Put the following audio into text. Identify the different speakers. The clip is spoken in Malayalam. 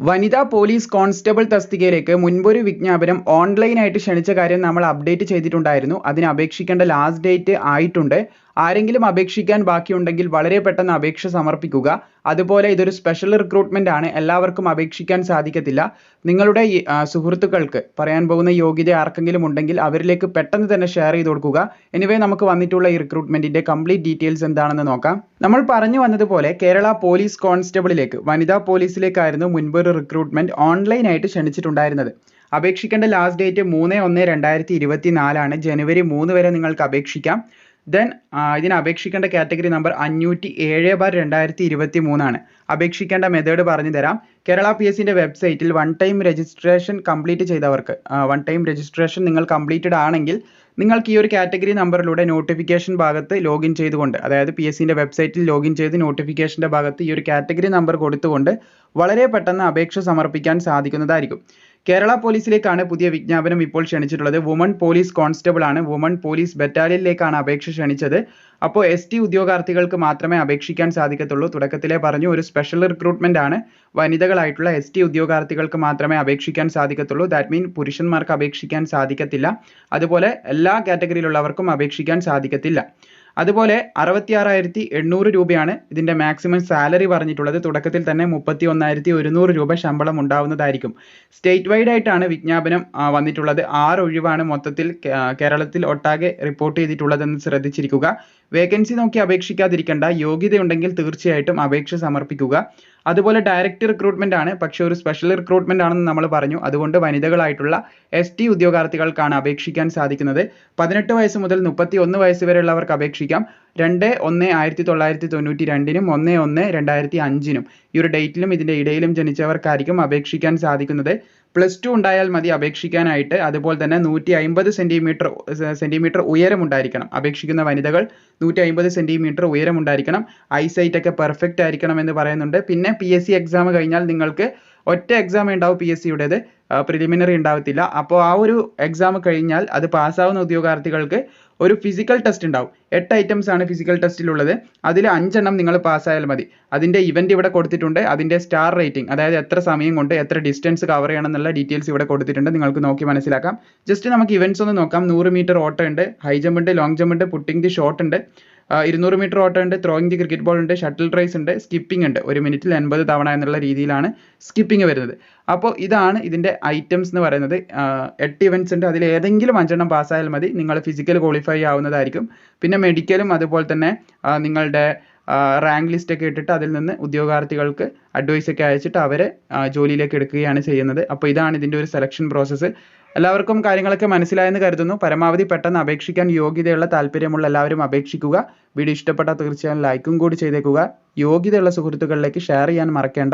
Speaker 1: വനിതാ പോലീസ് കോൺസ്റ്റബിൾ തസ്തികയിലേക്ക് മുൻപൊരു വിജ്ഞാപനം ഓൺലൈനായിട്ട് ക്ഷണിച്ച കാര്യം നമ്മൾ അപ്ഡേറ്റ് ചെയ്തിട്ടുണ്ടായിരുന്നു. അതിന് അപേക്ഷിക്കേണ്ട ലാസ്റ്റ് ഡേറ്റ് ആയിട്ടുണ്ട്. ആരെങ്കിലും അപേക്ഷിക്കാൻ ബാക്കിയുണ്ടെങ്കിൽ വളരെ പെട്ടെന്ന് അപേക്ഷ സമർപ്പിക്കുക. അതുപോലെ ഇതൊരു സ്പെഷ്യൽ റിക്രൂട്ട്മെന്റ് ആണ്. എല്ലാവർക്കും അപേക്ഷിക്കാൻ സാധിക്കത്തില്ല. നിങ്ങളുടെ സുഹൃത്തുക്കൾക്ക് പറയാൻ പോകുന്ന യോഗ്യത ആർക്കെങ്കിലും ഉണ്ടെങ്കിൽ അവരിലേക്ക് പെട്ടെന്ന് തന്നെ ഷെയർ ചെയ്ത് കൊടുക്കുക. എനിവേ നമുക്ക് വന്നിട്ടുള്ള ഈ റിക്രൂട്ട്മെന്റിന്റെ കംപ്ലീറ്റ് ഡീറ്റെയിൽസ് എന്താണെന്ന് നോക്കാം. നമ്മൾ പറഞ്ഞു വന്നതുപോലെ കേരള പോലീസ് കോൺസ്റ്റബിളിലേക്ക് വനിതാ പോലീസിലേക്കായിരുന്നു മുൻപ് ഒരു റിക്രൂട്ട്മെന്റ് ഓൺലൈനായിട്ട് ക്ഷണിച്ചിട്ടുണ്ടായിരുന്നത്. അപേക്ഷിക്കേണ്ട ലാസ്റ്റ് ഡേറ്റ് മൂന്ന് ഒന്ന് രണ്ടായിരത്തി ഇരുപത്തി നാലാണ് ജനുവരി മൂന്ന് വരെ നിങ്ങൾക്ക് അപേക്ഷിക്കാം. ദെൻ ഇതിന് അപേക്ഷിക്കേണ്ട കാറ്റഗറി നമ്പർ അഞ്ഞൂറ്റി ഏഴ് ബാർ രണ്ടായിരത്തി ഇരുപത്തി മൂന്നാണ് അപേക്ഷിക്കേണ്ട മെത്തേഡ് പറഞ്ഞു തരാം കേരള പി എസ് വെബ്സൈറ്റിൽ വൺ ടൈം രജിസ്ട്രേഷൻ കംപ്ലീറ്റ് ചെയ്തവർക്ക് വൺ ടൈം രജിസ്ട്രേഷൻ നിങ്ങൾ കംപ്ലീറ്റഡ് ആണെങ്കിൽ നിങ്ങൾക്ക് ഈ ഒരു കാറ്റഗറി നമ്പറിലൂടെ നോട്ടിഫിക്കേഷൻ ഭാഗത്ത് ലോഗിൻ ചെയ്തുകൊണ്ട് അതായത് പി എസ് സിന്റെ വെബ്സൈറ്റിൽ ലോഗിൻ ചെയ്ത് നോട്ടിഫിക്കേഷന്റെ ഭാഗത്ത് ഈ ഒരു കാറ്റഗറി നമ്പർ കൊടുത്തുകൊണ്ട് വളരെ പെട്ടെന്ന് അപേക്ഷ സമർപ്പിക്കാൻ സാധിക്കുന്നതായിരിക്കും. കേരള പോലീസിലേക്കാണ് പുതിയ വിജ്ഞാപനം ഇപ്പോൾ ക്ഷണിച്ചിട്ടുള്ളത്. വുമൺ പോലീസ് കോൺസ്റ്റബിൾ ആണ്. വുമൺ പോലീസ് ബറ്റാലിയനിലേക്കാണ് അപേക്ഷ ക്ഷണിച്ചത്. അപ്പോൾ എസ് ടി ഉദ്യോഗാർത്ഥികൾക്ക് മാത്രമേ അപേക്ഷിക്കാൻ സാധിക്കത്തുള്ളൂ. തുടക്കത്തിലേ പറഞ്ഞു ഒരു സ്പെഷ്യൽ റിക്രൂട്ട്മെന്റ് ആണ്. വനിതകളായിട്ടുള്ള എസ് ടി ഉദ്യോഗാർത്ഥികൾക്ക് മാത്രമേ അപേക്ഷിക്കാൻ സാധിക്കത്തുള്ളൂ. ദാറ്റ് മീൻ പുരുഷന്മാർക്ക് അപേക്ഷിക്കാൻ സാധിക്കത്തില്ല. അതുപോലെ എല്ലാ കാറ്റഗറിയിലുള്ളവർക്കും അപേക്ഷിക്കാൻ സാധിക്കത്തില്ല. അതുപോലെ അറുപത്തിയാറായിരത്തി എണ്ണൂറ് രൂപയാണ് ഇതിന്റെ മാക്സിമം സാലറി പറഞ്ഞിട്ടുള്ളത്. തുടക്കത്തിൽ തന്നെ മുപ്പത്തി ഒന്നായിരത്തി ഒരുന്നൂറ് രൂപ ശമ്പളം ഉണ്ടാവുന്നതായിരിക്കും. സ്റ്റേറ്റ് വൈഡ് ആയിട്ടാണ് വിജ്ഞാപനം വന്നിട്ടുള്ളത്. ആറ് ഒഴിവാണ് മൊത്തത്തിൽ കേരളത്തിൽ ഒട്ടാകെ റിപ്പോർട്ട് ചെയ്തിട്ടുള്ളതെന്ന് ശ്രദ്ധിച്ചിരിക്കുക. വേക്കൻസി നോക്കി അപേക്ഷിക്കാതിരിക്കേണ്ട. യോഗ്യതയുണ്ടെങ്കിൽ തീർച്ചയായിട്ടും അപേക്ഷ സമർപ്പിക്കുക. അതുപോലെ ഡയറക്റ്റ് റിക്രൂട്ട്മെന്റ് ആണ്. പക്ഷേ ഒരു സ്പെഷ്യൽ റിക്രൂട്ട്മെന്റ് ആണെന്ന് നമ്മൾ പറഞ്ഞു. അതുകൊണ്ട് വനിതകളായിട്ടുള്ള എസ് ടി ഉദ്യോഗാർത്ഥികൾക്കാണ് അപേക്ഷിക്കാൻ സാധിക്കുന്നത്. പതിനെട്ട് വയസ്സ് മുതൽ മുപ്പത്തി ഒന്ന് വയസ്സ് വരെയുള്ളവർക്ക് അപേക്ഷിക്കാം. രണ്ട് ഒന്ന് ആയിരത്തി തൊള്ളായിരത്തി തൊണ്ണൂറ്റി രണ്ടിനും ഒന്ന് ഒന്ന് രണ്ടായിരത്തി അഞ്ചിനും ഈ ഒരു ഡേറ്റിലും ഇതിന്റെ ഇടയിലും ജനിച്ചവർക്കായിരിക്കും അപേക്ഷിക്കാൻ സാധിക്കുന്നത്. പ്ലസ് ടു ഉണ്ടായാൽ മതി അപേക്ഷിക്കാനായിട്ട്. അതുപോലെ തന്നെ നൂറ്റി അമ്പത് സെന്റിമീറ്റർ സെന്റിമീറ്റർ ഉയരമുണ്ടായിരിക്കണം അപേക്ഷിക്കുന്ന വനിതകൾ നൂറ്റി അമ്പത് സെന്റിമീറ്റർ ഉയരമുണ്ടായിരിക്കണം ഐസൈറ്റ് ഒക്കെ പെർഫെക്റ്റ് ആയിരിക്കണം എന്ന് പറയുന്നുണ്ട്. പിന്നെ പി എസ് സി എക്സാം കഴിഞ്ഞാൽ നിങ്ങൾക്ക് ഒറ്റ എക്സാം ഉണ്ടാവും പി എസ് സിയുടേത് പ്രിലിമിനറി ഉണ്ടാവത്തില്ല. അപ്പോൾ ആ ഒരു എക്സാം കഴിഞ്ഞാൽ അത് പാസ്സാവുന്ന ഉദ്യോഗാർത്ഥികൾക്ക് ഒരു ഫിസിക്കൽ ടെസ്റ്റ് ഉണ്ടാവും. എട്ട് ഐറ്റംസ് ആണ് ഫിസിക്കൽ ടെസ്റ്റിലുള്ളത് അതിൽ അഞ്ചെണ്ണം നിങ്ങൾ പാസ്സായാൽ മതി. അതിന്റെ ഇവന്റ് ഇവിടെ കൊടുത്തിട്ടുണ്ട്. അതിന്റെ സ്റ്റാർ റേറ്റിംഗ് അതായത് എത്ര സമയം കൊണ്ട് എത്ര ഡിസ്റ്റൻസ് കവർ ചെയ്യണം എന്നുള്ള ഡീറ്റെയിൽസ് ഇവിടെ കൊടുത്തിട്ടുണ്ട്. നിങ്ങൾക്ക് നോക്കി മനസ്സിലാക്കാം. ജസ്റ്റ് നമുക്ക് ഇവന്റ്സ് ഒന്ന് നോക്കാം. നൂറ് മീറ്റർ ഓട്ടം ഉണ്ട് ഹൈ ജമ്പ് ഉണ്ട് ലോങ് ജമ്പ് ഉണ്ട് പുട്ടിംഗ് ദി ഷോട്ട് ഉണ്ട്. ഇരുന്നൂറ് മീറ്റർ ഓട്ടം ഉണ്ട് ത്രോയിങ് ദി ക്രിക്കറ്റ് ബോൾ ഉണ്ട് ഷട്ടിൽ റേസ് ഉണ്ട് സ്കിപ്പിംഗ് ഉണ്ട്. ഒരു മിനിറ്റിൽ എൺപത് തവണ എന്നുള്ള രീതിയിലാണ് സ്കിപ്പിംഗ് വരുന്നത്. അപ്പോൾ ഇതാണ് ഇതിന്റെ ഐറ്റംസ് എന്ന് പറയുന്നത്. എട്ട് ഇവന്റ്സ് ഉണ്ട്. അതിൽ ഏതെങ്കിലും അഞ്ചെണ്ണം പാസ്സായാൽ മതി. നിങ്ങൾ ഫിസിക്കൽ ക്വാളിഫൈ ആവുന്നതായിരിക്കും. പിന്നെ മെഡിക്കലും അതുപോലെ തന്നെ നിങ്ങളുടെ റാങ്ക് ലിസ്റ്റ് ഒക്കെ ഇട്ടിട്ട് അതിൽ നിന്ന് ഉദ്യോഗാർത്ഥികൾക്ക് അഡ്വൈസ് ഒക്കെ അയച്ചിട്ട് അവരെ ജോലിയിലേക്ക് എടുക്കുകയാണ് ചെയ്യുന്നത്. അപ്പോൾ ഇതാണ് ഇതിന്റെ ഒരു സെലക്ഷൻ പ്രോസസ്സ് എല്ലാവർക്കും കാര്യങ്ങളൊക്കെ മനസ്സിലായെന്ന് കരുതുന്നു. പരമാവധി പെട്ടെന്ന് അപേക്ഷിക്കാൻ യോഗ്യതയുള്ള താല്പര്യമുള്ള എല്ലാവരും അപേക്ഷിക്കുക. വീഡിയോ ഇഷ്ടപ്പെട്ടാൽ തീർച്ചയായും ലൈക്കും കൂടി ചെയ്തേക്കുക. യോഗ്യതയുള്ള സുഹൃത്തുക്കളിലേക്ക് ഷെയർ ചെയ്യാൻ മറക്കേണ്ട.